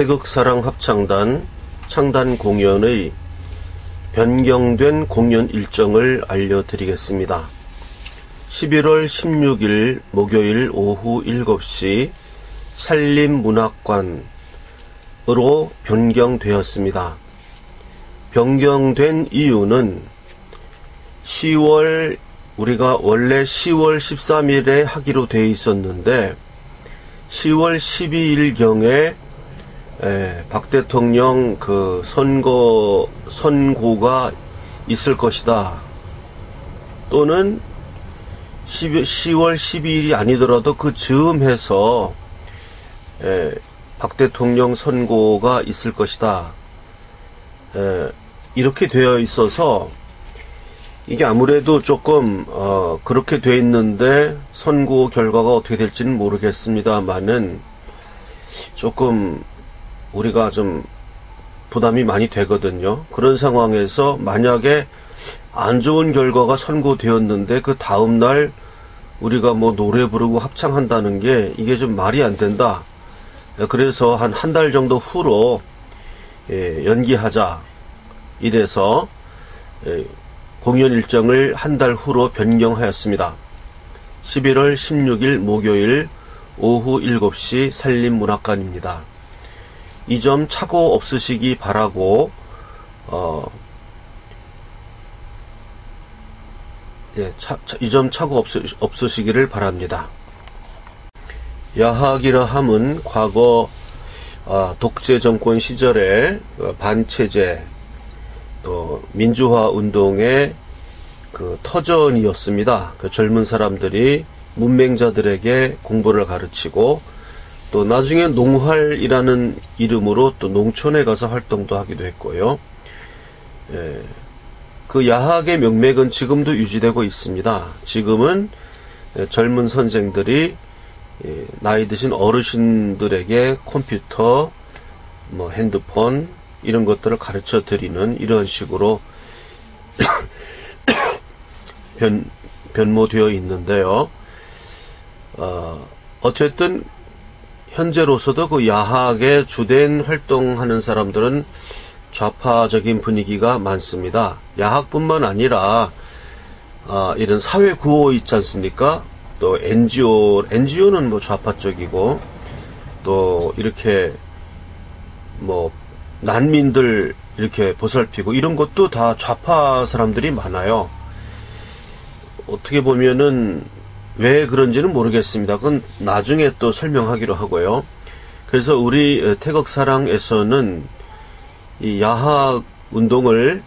태극사랑 합창단 창단 공연의 변경된 공연 일정을 알려드리겠습니다. 11월 16일 목요일 오후 7시 산림문학관으로 변경되었습니다. 변경된 이유는 10월 우리가 원래 10월 13일에 하기로 돼 있었는데 10월 12일경에 박 대통령 그 선거 선고가 있을 것이다. 또는 10, 월 12일이 아니더라도 그 즈음해서 에, 박 대통령 선고가 있을 것이다. 에, 이렇게 되어 있어서 이게 아무래도 조금 어, 그렇게 돼 있는데 선고 결과가 어떻게 될지는 모르겠습니다만은 조금 우리가 좀 부담이 많이 되거든요. 그런 상황에서 만약에 안 좋은 결과가 선고되었는데 그 다음날 우리가 뭐 노래 부르고 합창한다는 게 이게 좀 말이 안 된다. 그래서 한 한 달 정도 후로 예, 연기하자. 이래서 예, 공연 일정을 한 달 후로 변경하였습니다. 11월 16일 목요일 오후 7시 산림문학관입니다. 이 점 착오 없으시기 바라고 어, 예, 이 점 착오 없으, 없으시기를 바랍니다. 야학이라 함은 과거 아, 독재 정권 시절에 어, 반체제 또 민주화 운동의 그 터전이었습니다. 그 젊은 사람들이 문맹자들에게 공부를 가르치고 또 나중에 농활이라는 이름으로 또 농촌에 가서 활동도 하기도 했고요. 예, 그 야학의 명맥은 지금도 유지되고 있습니다. 지금은 젊은 선생들이 예, 나이 드신 어르신들에게 컴퓨터, 뭐 핸드폰 이런 것들을 가르쳐 드리는 이런 식으로 변, 변모되어 있는데요. 어, 어쨌든 현재로서도 그 야학에 주된 활동하는 사람들은 좌파적인 분위기가 많습니다. 야학뿐만 아니라 아, 이런 사회 구호 있지 않습니까? 또 NGO, NGO는 뭐 좌파 쪽이고 또 이렇게 뭐 난민들 이렇게 보살피고 이런 것도 다 좌파 사람들이 많아요. 어떻게 보면은 왜 그런지는 모르겠습니다. 그건 나중에 또 설명하기로 하고요. 그래서 우리 태극사랑에서는 이 야학 운동을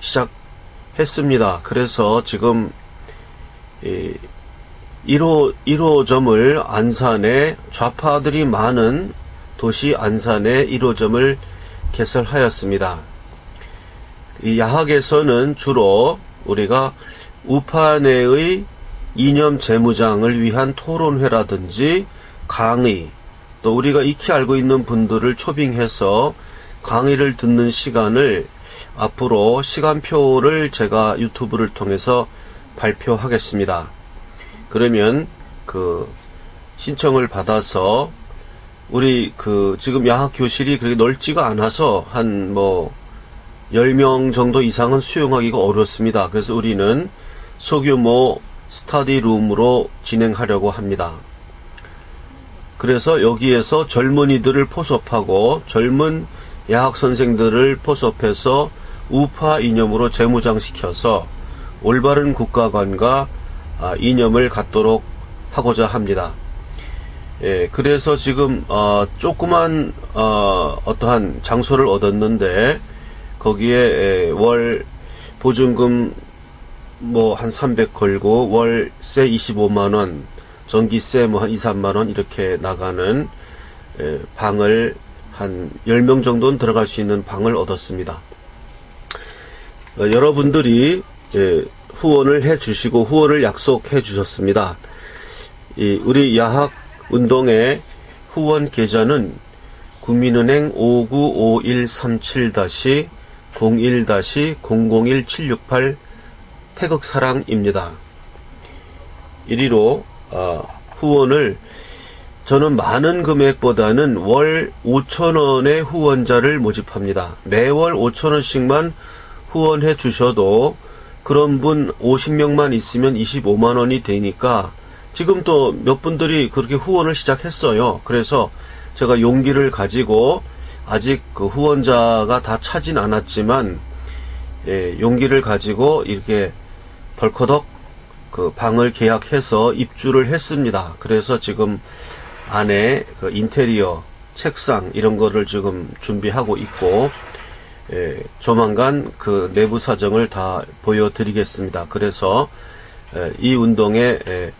시작했습니다. 그래서 지금 1호 1호점을 안산에 좌파들이 많은 도시 안산에 1호점을 개설하였습니다. 이 야학에서는 주로 우리가 우파 내의 이념 재무장을 위한 토론회라든지 강의, 또 우리가 익히 알고 있는 분들을 초빙해서 강의를 듣는 시간을 앞으로 시간표를 제가 유튜브를 통해서 발표하겠습니다. 그러면 그 신청을 받아서 우리 그 지금 야학 교실이 그렇게 넓지가 않아서 한 뭐 10명 정도 이상은 수용하기가 어렵습니다. 그래서 우리는 소규모 스타디룸으로 진행하려고 합니다. 그래서 여기에서 젊은이들을 포섭하고 젊은 야학 선생들을 포섭해서 우파 이념으로 재무장시켜서 올바른 국가관과 아, 이념을 갖도록 하고자 합니다. 예, 그래서 지금 어, 조그만 어, 어떠한 장소를 얻었는데 거기에 예, 월 보증금 뭐 한 300 걸고 월세 25만 원, 전기세 뭐 한 2, 3만 원 이렇게 나가는 예, 방을 한 10명 정도는 들어갈 수 있는 방을 얻었습니다. 어, 여러분들이 예, 후원을 해 주시고 후원을 약속해 주셨습니다. 이 우리 야학 운동의 후원 계좌는 국민은행 595137-01-001768 태극사랑입니다. 이리로 어, 후원을 저는 많은 금액보다는 월 5천원의 후원자를 모집합니다. 매월 5천원씩만 후원해 주셔도 그런 분 50명만 있으면 25만원이 되니까 지금 또 몇 분들이 그렇게 후원을 시작했어요. 그래서 제가 용기를 가지고 아직 그 후원자가 다 차진 않았지만 예, 용기를 가지고 이렇게 벌커덕 그 방을 계약해서 입주를 했습니다. 그래서 지금 안에 그 인테리어, 책상 이런 거를 지금 준비하고 있고 예, 조만간 그 내부 사정을 다 보여드리겠습니다. 그래서 예, 이 운동에 예,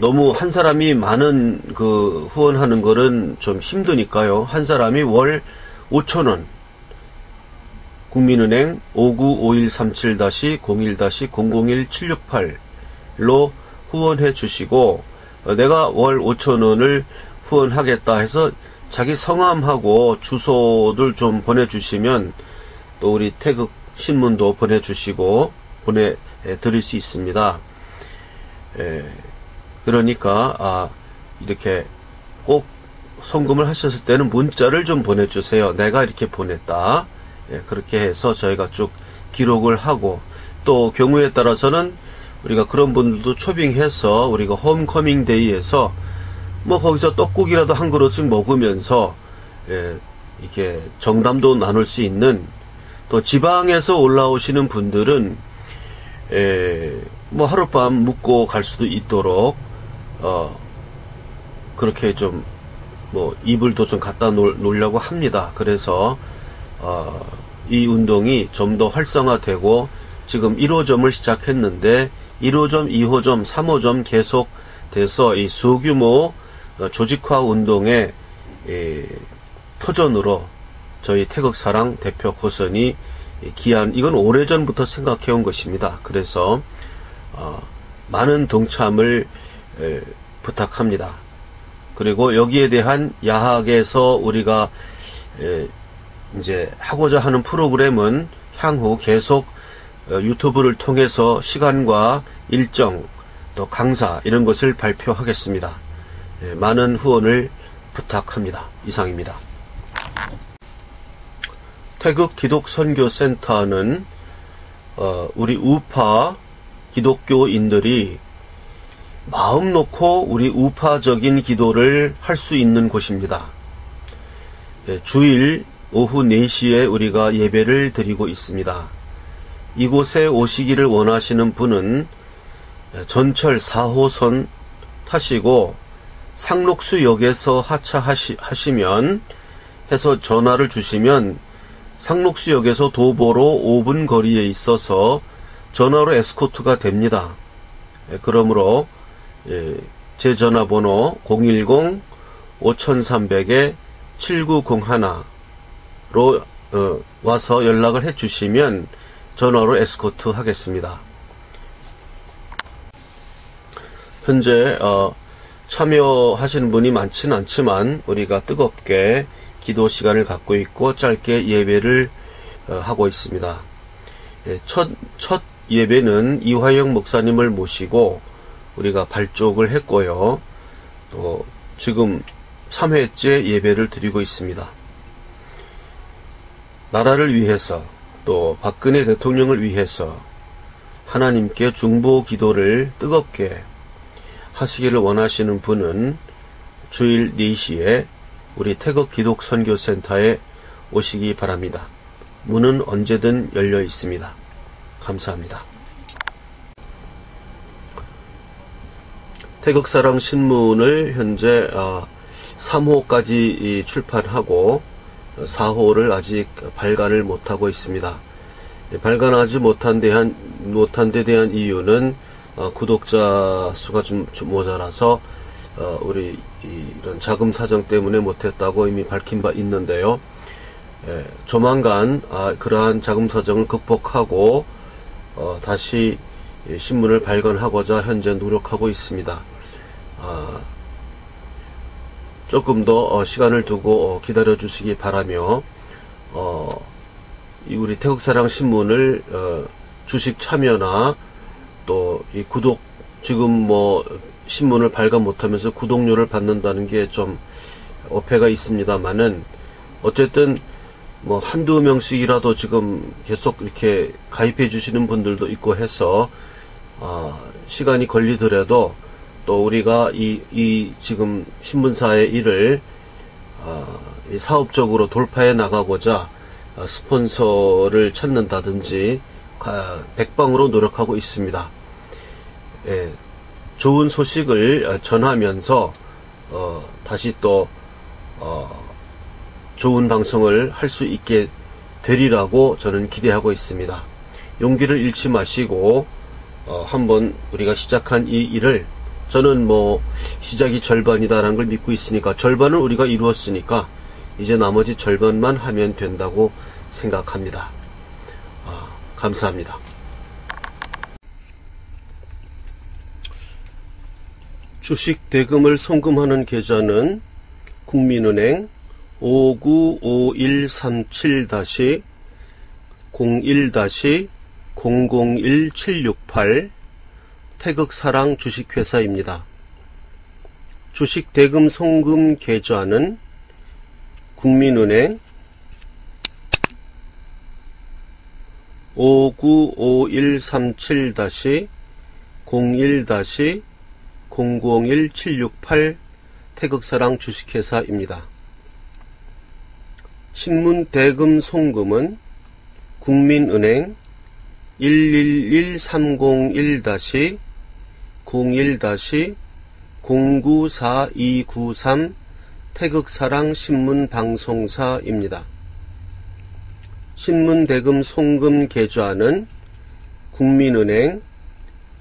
너무 한 사람이 많은 그 후원하는 거는 좀 힘드니까요. 한 사람이 월 5천 원 국민은행 595137-01-001768로 후원해 주시고 어, 내가 월 5천원을 후원하겠다 해서 자기 성함하고 주소들 좀 보내주시면 또 우리 태극 신문도 보내주시고 보내드릴 수 있습니다. 에, 그러니까 아 이렇게 꼭 송금을 하셨을 때는 문자를 좀 보내주세요. 내가 이렇게 보냈다. 예, 그렇게 해서 저희가 쭉 기록을 하고 또 경우에 따라서는 우리가 그런 분들도 초빙해서 우리가 홈커밍 데이에서 뭐 거기서 떡국이라도 한 그릇씩 먹으면서 예, 이렇게 정담도 나눌 수 있는 또 지방에서 올라오시는 분들은 예, 뭐 하룻밤 묵고 갈 수도 있도록 어 그렇게 좀 뭐 이불도 좀 갖다 놓, 놓으려고 합니다. 그래서 어, 이 운동이 좀 더 활성화되고 지금 1호점을 시작했는데 1호점, 2호점, 3호점 계속 돼서 이 소규모 어, 조직화 운동의 터전으로 저희 태극사랑 대표 고선이 기한 이건 오래전부터 생각해 온 것입니다. 그래서 어, 많은 동참을 에, 부탁합니다. 그리고 여기에 대한 야학에서 우리가 에, 이제 하고자 하는 프로그램은 향후 계속 어, 유튜브를 통해서 시간과 일정 또 강사 이런 것을 발표하겠습니다. 예, 많은 후원을 부탁합니다. 이상입니다. 태극 기독 선교센터는 어, 우리 우파 기독교인들이 마음 놓고 우리 우파적인 기도를 할 수 있는 곳입니다. 예, 주일 오후 4시에 우리가 예배를 드리고 있습니다. 이곳에 오시기를 원하시는 분은 전철 4호선 타시고 상록수역에서 하차하시면 해서 전화를 주시면 상록수역에서 도보로 5분 거리에 있어서 전화로 에스코트가 됩니다. 예, 그러므로 예, 제 전화번호 010-5300-7901 로 어, 와서 연락을 해 주시면 전화로 에스코트 하겠습니다. 현재 어, 참여하시는 분이 많지는 않지만 우리가 뜨겁게 기도 시간을 갖고 있고 짧게 예배를 어, 하고 있습니다. 예, 첫, 첫 예배는 이화영 목사님을 모시고 우리가 발족을 했고요. 또 지금 3회째 예배를 드리고 있습니다. 나라를 위해서 또 박근혜 대통령을 위해서 하나님께 중보 기도를 뜨겁게 하시기를 원하시는 분은 주일 4시에 우리 태극 기독 선교센터에 오시기 바랍니다. 문은 언제든 열려 있습니다. 감사합니다. 태극사랑 신문을 현재 3호까지 아, 출판하고 4호를 아직 발간을 못하고 있습니다. 발간하지 못한 대한, 못한 데 대한 이유는 어, 구독자 수가 좀, 좀 모자라서 어, 우리 이런 자금 사정 때문에 못했다고 이미 밝힌 바 있는데요. 예, 조만간 아, 그러한 자금 사정을 극복하고 어, 다시 신문을 발간하고자 현재 노력하고 있습니다. 아, 조금 더 어, 시간을 두고 어, 기다려 주시기 바라며 어, 우리 태국사랑 신문을 주식 참여나 또 이 구독 지금 뭐 신문을 발간 못하면서 구독료를 받는다는 게 좀 어폐가 있습니다만은 어쨌든 뭐 한두 명씩이라도 지금 계속 이렇게 가입해 주시는 분들도 있고 해서 아, 시간이 걸리더라도 또 우리가 이, 이 지금 신문사의 일을 아, 이 사업적으로 돌파해 나가고자 아, 스폰서를 찾는다든지 가- 백방으로 노력하고 있습니다. 예, 좋은 소식을 어, 전하면서 어, 다시 또 어, 좋은 방송을 할 수 있게 되리라고 저는 기대하고 있습니다. 용기를 잃지 마시고 어, 한번 우리가 시작한 이 일을 저는 뭐 시작이 절반이다라는 걸 믿고 있으니까 절반은 우리가 이루었으니까 이제 나머지 절반만 하면 된다고 생각합니다. 아, 감사합니다. 주식 대금을 송금하는 계좌는 국민은행 595137-01-001768 태극사랑 주식회사입니다. 주식 대금 송금 계좌는 국민은행 5955137-01- 001768 태극사랑 주식회사입니다. 신문 대금 송금은 국민은행 111-301-01-094293 태극사랑 신문방송사입니다. 신문 대금 송금 계좌는 국민은행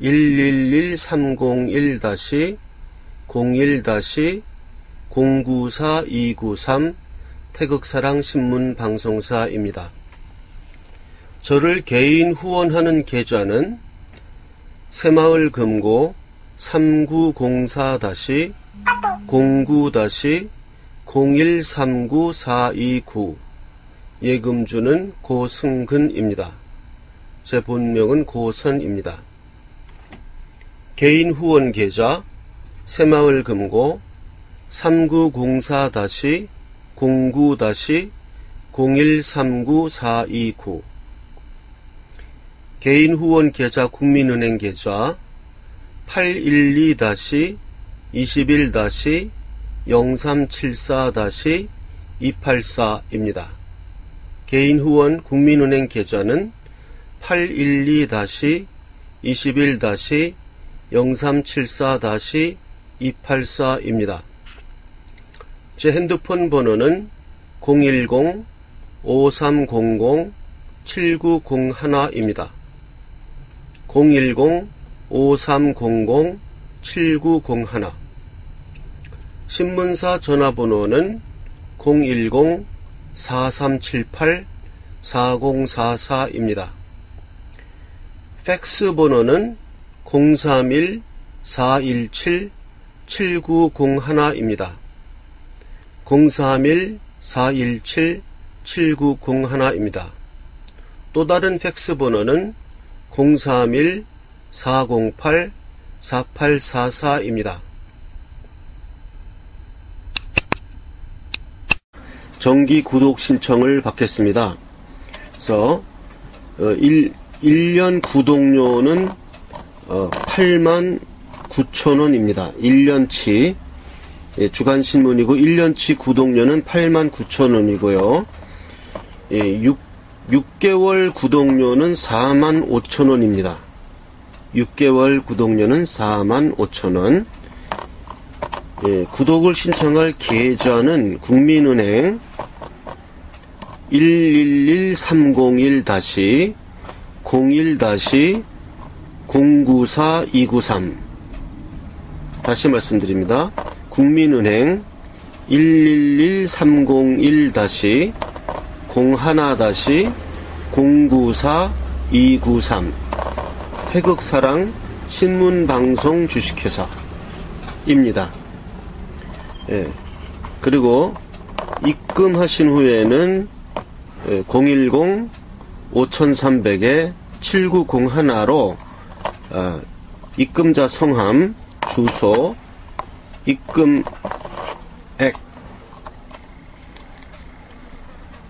111-301-01-094293 태극사랑 신문 방송사입니다. 저를 개인 후원하는 계좌는 새마을 금고 3904-09-0139-429 예금주는 고승근입니다. 제 본명은 고선입니다. 개인 후원 계좌 새마을 금고 3904-09-0139-429 개인 후원 계좌 국민은행 계좌 812-21-0374-284입니다. 개인 후원 국민은행 계좌는 812-21-0374-284입니다. 제 핸드폰 번호는 010-5300-7901입니다. 010-5300-7901 신문사 전화번호는 010-4378-4044입니다. 팩스 번호는 031-417-7901입니다. 031-417-7901입니다. 또 다른 팩스 번호는 031-408-4844입니다. 정기 구독 신청을 받겠습니다. 그래서 어, 1, 1년 구독료는 어, 8만 9천 원입니다. 1년치 예, 주간 신문이고 1년치 구독료는 8만 9천 원이고요. 예, 6, 6개월 구독료는 4만 5천 원입니다. 6개월 구독료는 4만 5천 원. 예, 구독을 신청할 계좌는 국민은행 111301- 01-094293 다시 말씀드립니다. 국민은행 11-301-01-094293 태극사랑 신문방송 주식회사입니다. 예. 그리고 입금하신 후에는 010 5300에 7901로 어, 입금자 성함, 주소, 입금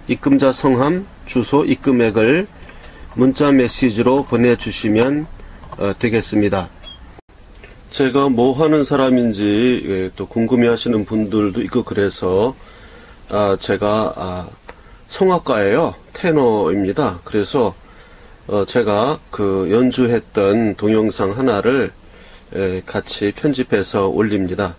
입금자 성함, 주소, 입금액을 문자 메시지로 보내주시면 어, 되겠습니다. 제가 뭐 하는 사람인지 예, 또 궁금해 하시는 분들도 있고 그래서 아, 제가 아, 성악가예요. 테너입니다. 그래서 어, 제가 그 연주했던 동영상 하나를 에, 같이 편집해서 올립니다.